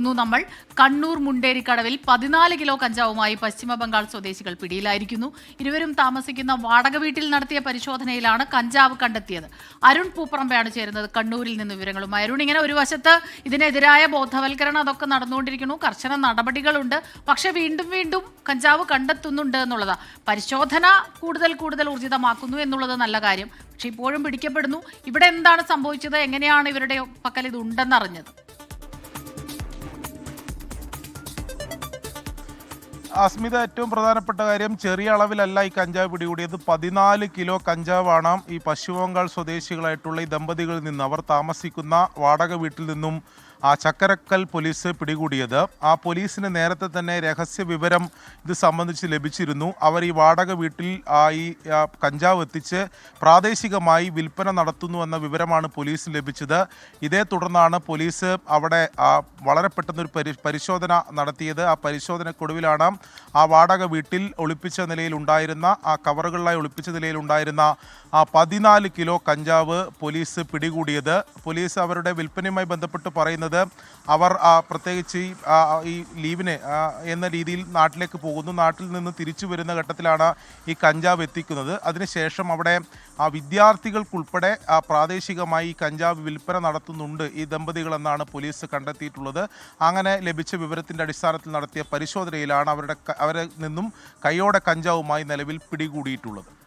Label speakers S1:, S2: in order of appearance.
S1: പോകുന്നു നമ്മൾ കണ്ണൂർ മുണ്ടേരിക്കടവിൽ പതിനാല് കിലോ കഞ്ചാവുമായി പശ്ചിമബംഗാൾ സ്വദേശികൾ പിടിയിലായിരിക്കുന്നു. ഇരുവരും താമസിക്കുന്ന വാടക വീട്ടിൽ നടത്തിയ പരിശോധനയിലാണ് കഞ്ചാവ് കണ്ടെത്തിയത്. അരുൺ പൂപ്പറമ്പയാണ് ചേരുന്നത്. കണ്ണൂരിൽ നിന്ന് വിവരങ്ങളുമായി. അരുൺ ഇങ്ങനെ ഒരു വശത്ത് ഇതിനെതിരായ ബോധവൽക്കരണം അതൊക്കെ നടന്നുകൊണ്ടിരിക്കുന്നു. കർശന നടപടികളുണ്ട്. പക്ഷെ വീണ്ടും വീണ്ടും കഞ്ചാവ് കണ്ടെത്തുന്നുണ്ട് എന്നുള്ളതാ. പരിശോധന കൂടുതൽ കൂടുതൽ ഊർജിതമാക്കുന്നു എന്നുള്ളത് നല്ല കാര്യം. പക്ഷെ ഇപ്പോഴും പിടിക്കപ്പെടുന്നു. ഇവിടെ എന്താണ് സംഭവിച്ചത്? എങ്ങനെയാണ് ഇവരുടെ പക്കൽ ഇത് ഉണ്ടെന്നറിഞ്ഞത്?
S2: അസ്മിത ഏറ്റവും പ്രധാനപ്പെട്ട കാര്യം ചെറിയ അളവിലല്ല ഈ കഞ്ചാവ് പിടികൂടിയത്. പതിനാല് കിലോ കഞ്ചാവാണ് ഈ പശ്ചിമ ബംഗാൾ സ്വദേശികളായിട്ടുള്ള ഈ ദമ്പതികളിൽ നിന്ന്. അവർ താമസിക്കുന്ന വാടക വീട്ടിൽ നിന്നും ആ ചക്കരക്കൽ പോലീസ് പിടികൂടിയത്. ആ പോലീസിന് നേരത്തെ തന്നെ രഹസ്യ വിവരം ഇത് സംബന്ധിച്ച് ലഭിച്ചിരുന്നു. അവർ ഈ വാടക വീട്ടിൽ ഈ കഞ്ചാവ് എത്തിച്ച് പ്രാദേശികമായി വിൽപ്പന നടത്തുന്നു എന്ന വിവരമാണ് പോലീസിന് ലഭിച്ചത്. ഇതേ തുടർന്നാണ് പോലീസ് അവിടെ വളരെ പെട്ടെന്നൊരു പരി പരിശോധന നടത്തിയത്. ആ പരിശോധനക്കൊടുവിലാണ് ആ വാടക വീട്ടിൽ ഒളിപ്പിച്ച നിലയിൽ ഉണ്ടായിരുന്ന ആ കവറുകളിലായി ഒളിപ്പിച്ച നിലയിൽ ഉണ്ടായിരുന്ന ആ പതിനാല് കിലോ കഞ്ചാവ് പോലീസ് പിടികൂടിയത്. പോലീസ് അവരുടെ വിൽപ്പനയുമായി ബന്ധപ്പെട്ട് പറയുന്നത് അവർ ആ, പ്രത്യേകിച്ച് ഈ, ലീവിന് എന്ന രീതിയിൽ നാട്ടിലേക്ക് പോകുന്നു. നാട്ടിൽ നിന്ന് തിരിച്ചു വരുന്ന ഘട്ടത്തിലാണ് ഈ കഞ്ചാവ് എത്തിക്കുന്നത്. അതിനുശേഷം അവിടെ ആ വിദ്യാർത്ഥികൾക്കുൾപ്പെടെ പ്രാദേശികമായി ഈ കഞ്ചാവ് വിൽപ്പന നടത്തുന്നുണ്ട് ഈ ദമ്പതികളെന്നാണ് പോലീസ് കണ്ടെത്തിയിട്ടുള്ളത്. അങ്ങനെ ലഭിച്ച വിവരത്തിന്റെ അടിസ്ഥാനത്തിൽ നടത്തിയ പരിശോധനയിലാണ് അവരുടെ അവരെ അവരിൽ നിന്നും കൈയോടെ കഞ്ചാവുമായി നിലവിൽ പിടികൂടിയിട്ടുള്ളത്.